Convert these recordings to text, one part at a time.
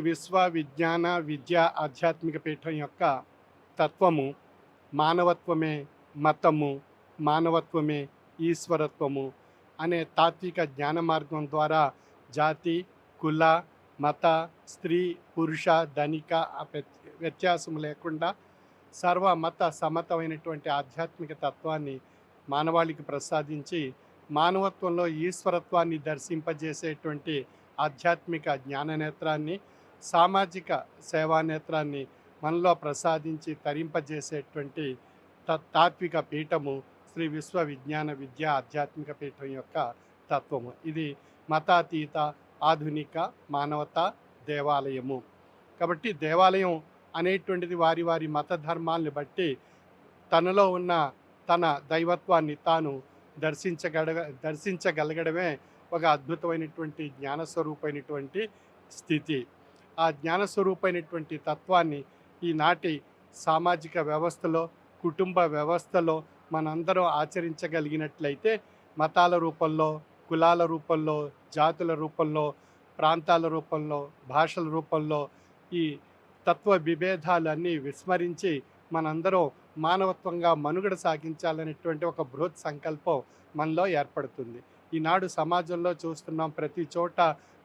విశ్వ విజ్ఞాన విద్య ఆధ్యాత్మిక పీఠం యొక్క తత్వము మానవత్వమే మతము మానవత్వమే ఈశ్వరత్వము అనే తాత్విక జ్ఞాన మార్గం ద్వారా జాతి కుల మత స్త్రీ పురుష ధనిక వ్యత్యాసం లేకుండా సర్వ మత సమతమైనటువంటి ఆధ్యాత్మిక తత్వాన్ని మానవాళికి ప్రసాదించి మానవత్వంలో ఈశ్వరత్వాన్ని దర్శింపజేసేటువంటి ఆధ్యాత్మిక జ్ఞాననేత్రాన్ని సామాజిక సేవా నేత్రాన్ని మనలో ప్రసాదించి తరింపజేసేటువంటి తాత్విక పీఠము శ్రీ విశ్వ విజ్ఞాన విద్య ఆధ్యాత్మిక పీఠం యొక్క తత్వము. ఇది మతాతీత ఆధునిక మానవతా దేవాలయము. కాబట్టి దేవాలయం అనేటువంటిది వారి వారి మత ధర్మాల్ని బట్టి తనలో ఉన్న తన దైవత్వాన్ని తాను దర్శించగడ దర్శించగలగడమే ఒక అద్భుతమైనటువంటి జ్ఞానస్వరూపమైనటువంటి స్థితి. ఆ జ్ఞానస్వరూపమైనటువంటి తత్వాన్ని ఈనాటి సామాజిక వ్యవస్థలో కుటుంబ వ్యవస్థలో మనందరం ఆచరించగలిగినట్లయితే మతాల రూపంలో కులాల రూపంలో జాతుల రూపంలో ప్రాంతాల రూపంలో భాషల రూపంలో ఈ తత్వ విభేదాలన్నీ విస్మరించి మనందరం మానవత్వంగా మనుగడ సాగించాలనేటువంటి ఒక బృహత్ సంకల్పం మనలో ఏర్పడుతుంది. ఈనాడు సమాజంలో చూస్తున్నాం ప్రతి చోట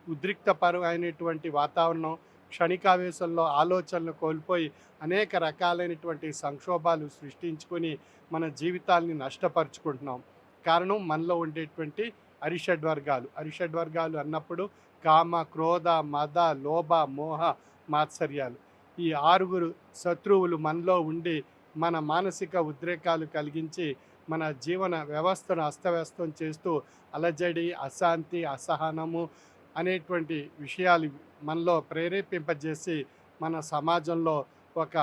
ఉద్రిక్తపరమైనటువంటి వాతావరణం క్షణికావేశంలో ఆలోచనలు కోల్పోయి అనేక రకాలైనటువంటి సంక్షోభాలు సృష్టించుకొని మన జీవితాల్ని నష్టపరుచుకుంటున్నాం. కారణం మనలో ఉండేటువంటి అరిషడ్ వర్గాలు. అరిషడ్ వర్గాలు అన్నప్పుడు కామ క్రోధ మద లోభ మోహ మాత్సర్యాలు. ఈ ఆరుగురు శత్రువులు మనలో ఉండి మన మానసిక ఉద్రేకాలు కలిగించి మన జీవన వ్యవస్థను అస్తవ్యస్తం చేస్తూ అలజడి అశాంతి అసహనము అనేటువంటి విషయాలు మనలో ప్రేరేపింపజేసి మన సమాజంలో ఒక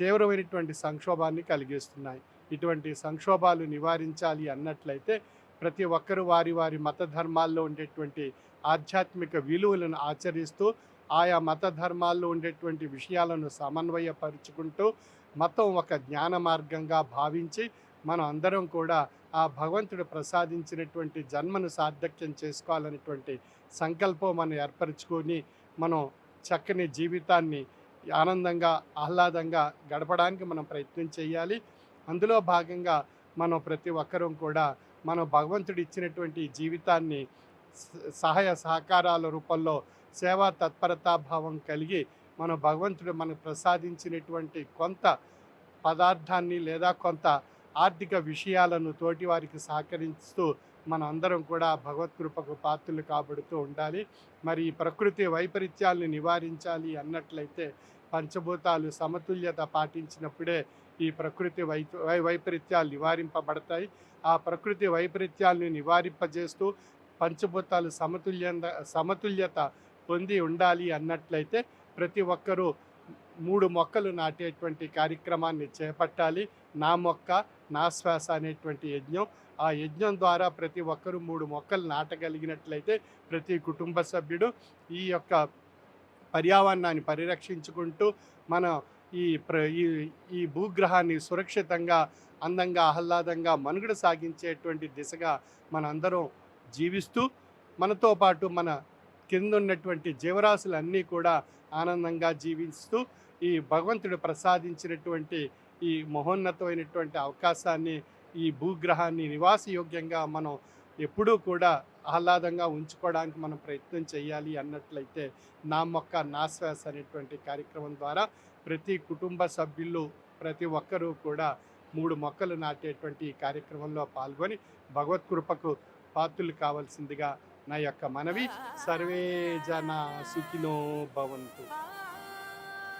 తీవ్రమైనటువంటి సంక్షోభాన్ని కలిగిస్తున్నాయి. ఇటువంటి సంక్షోభాలు నివారించాలి అన్నట్లయితే ప్రతి ఒక్కరూ వారి వారి మత ధర్మాల్లో ఉండేటువంటి ఆధ్యాత్మిక విలువలను ఆచరిస్తూ ఆయా మత ధర్మాల్లో ఉండేటువంటి విషయాలను సమన్వయపరుచుకుంటూ మతం ఒక జ్ఞాన మార్గంగా భావించి మనం అందరం కూడా ఆ భగవంతుడు ప్రసాదించినటువంటి జన్మను సార్థక్యం చేసుకోవాలనేటువంటి సంకల్పం మనం ఏర్పరచుకొని మనం చక్కని జీవితాన్ని ఆనందంగా ఆహ్లాదంగా గడపడానికి మనం ప్రయత్నం చేయాలి. అందులో భాగంగా మనం ప్రతి ఒక్కరూ కూడా మనం భగవంతుడు ఇచ్చినటువంటి జీవితాన్ని సహాయ సహకారాల రూపంలో సేవా తత్పరతాభావం కలిగి మన భగవంతుడు మనకు ప్రసాదించినటువంటి కొంత పదార్థాన్ని లేదా కొంత ఆర్థిక విషయాలను తోటి వారికి సహకరిస్తూ మన అందరం కూడా భగవత్కృపకు పాత్రలు కాబడుతూ ఉండాలి. మరి ప్రకృతి వైపరీత్యాలను నివారించాలి అన్నట్లయితే పంచభూతాలు సమతుల్యత పాటించినప్పుడే ఈ ప్రకృతి వై- వైపరీత్యాలు నివారింపబడతాయి. ఆ ప్రకృతి వైపరీత్యాలను నివారింపజేస్తూ పంచభూతాలు సమతుల్య సమతుల్యత పొంది ఉండాలి అన్నట్లయితే ప్రతి ఒక్కరూ మూడు మొక్కలు నాటేటువంటి కార్యక్రమాన్ని చేపట్టాలి. నా మొక్క నా శ్వాస అనేటువంటి యజ్ఞం. ఆ యజ్ఞం ద్వారా ప్రతి ఒక్కరూ మూడు మొక్కలు నాటగలిగినట్లయితే ప్రతి కుటుంబ సభ్యుడు ఈ యొక్క పర్యావరణాన్ని పరిరక్షించుకుంటూ మన ఈ ప్ర ఈ ఈ భూగ్రహాన్ని సురక్షితంగా అందంగా ఆహ్లాదంగా మనుగడ సాగించేటువంటి దిశగా మనందరం జీవిస్తూ మనతో పాటు మన కింద ఉన్నటువంటి జీవరాశులన్నీ కూడా ఆనందంగా జీవిస్తూ ఈ భగవంతుడు ప్రసాదించినటువంటి ఈ మహోన్నతమైనటువంటి అవకాశాన్ని ఈ భూగ్రహాన్ని నివాసయోగ్యంగా మనం ఎప్పుడూ కూడా ఆహ్లాదంగా ఉంచుకోవడానికి మనం ప్రయత్నం చేయాలి అన్నట్లయితే నా మొక్క నా శ్వాస అనేటువంటి కార్యక్రమం ద్వారా ప్రతి కుటుంబ సభ్యులు ప్రతి ఒక్కరూ కూడా మూడు మొక్కలు నాటేటువంటి ఈ కార్యక్రమంలో పాల్గొని భగవత్ కృపకు పాత్రులు కావాల్సిందిగా నా యొక్క మనవి. సర్వే జన సుఖినో భవంతు.